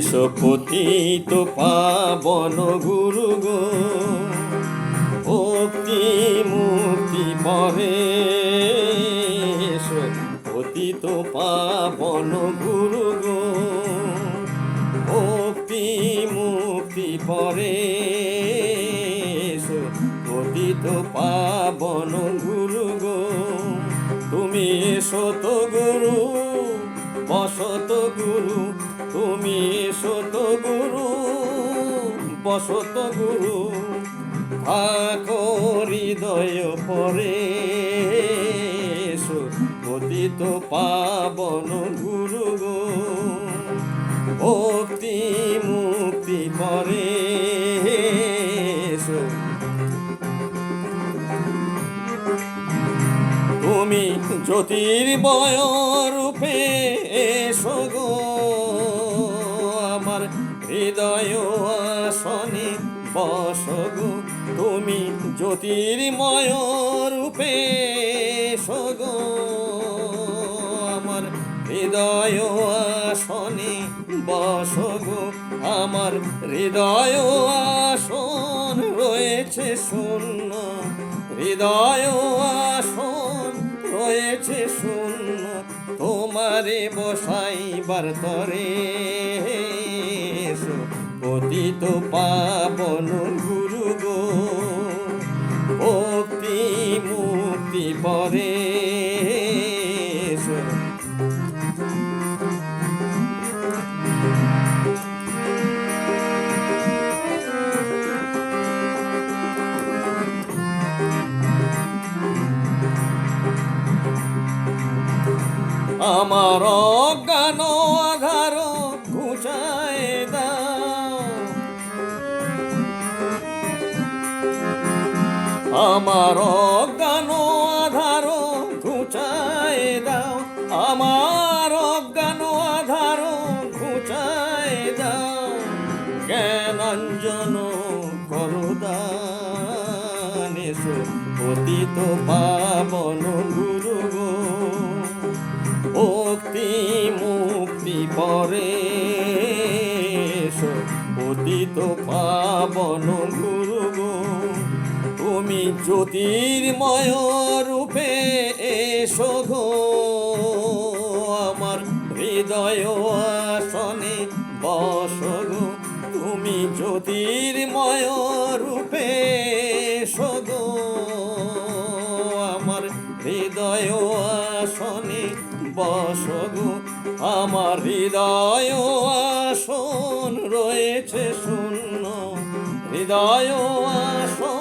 এসো পতিত পাবন গুরু গো, ভক্তি মুক্তি এসো পতিত পাবন গুরু গো, ভক্তি মুক্তি পরে পতিত পাবন গুরু গো, তুমি এসো তো গুরু তুমি সত গুরু, বসত গুরু, থাকো হৃদয় পরে। পতিত পাবন গুরু ভক্তি মুক্তি পরে তুমি জ্যোতির্ময় রূপে এসো গো। আমার হৃদয় আসনে বস গো তুমি জ্যোতির্ময় রূপে এসো গো আমার হৃদয় আসনে বস গো আমার হৃদয় আসন রয়েছে শূন্য। হৃদয় আসন রয়েছে শূন্য। তোমারে বসাইবার তরে পতিত পাবন গুরু গো ভক্তি মুক্তি পরে। আমার অজ্ঞান আমার অজ্ঞান আধার ঘুচায় দাও। আমার অজ্ঞান আধার ঘুচায় দাও। জ্ঞানাঞ্জন করদান এসো পতিত পাবন গুরু গো। ভক্তি মুক্তি পরে পতিত পাবন গুরু গো। তুমি জ্যোতির্ময় রূপে এসো গো। আমার হৃদয় আসনে বস গো। তুমি জ্যোতির্ময় রূপে এসো গো। আমার হৃদয় আসনে বস গো। আমার হৃদয় আসন রয়েছে শূন্য। হৃদয় আসন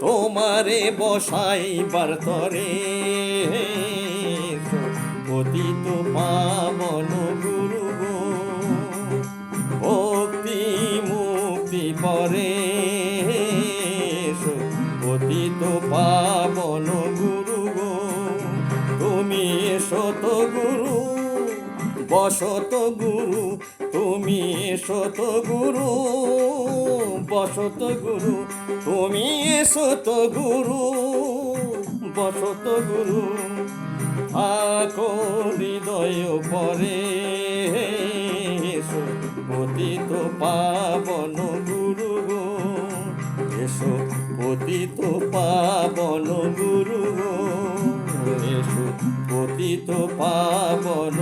তোমারে বসাইবার তরে। পতিত পাবন গুরু ভক্তি মুক্তি পরে পতিত পাবন গুরু তুমি এসত গুরু বসত গুরু, তুমি এসত গুরু। বসত গুরু, তুমি এসত গুরু। বসত গুরু থাকো হৃদয় পরে পতিত পাবন গুরু গো, এসো। পতিত পাবন গুরু গো, এসো। পতিত পাবন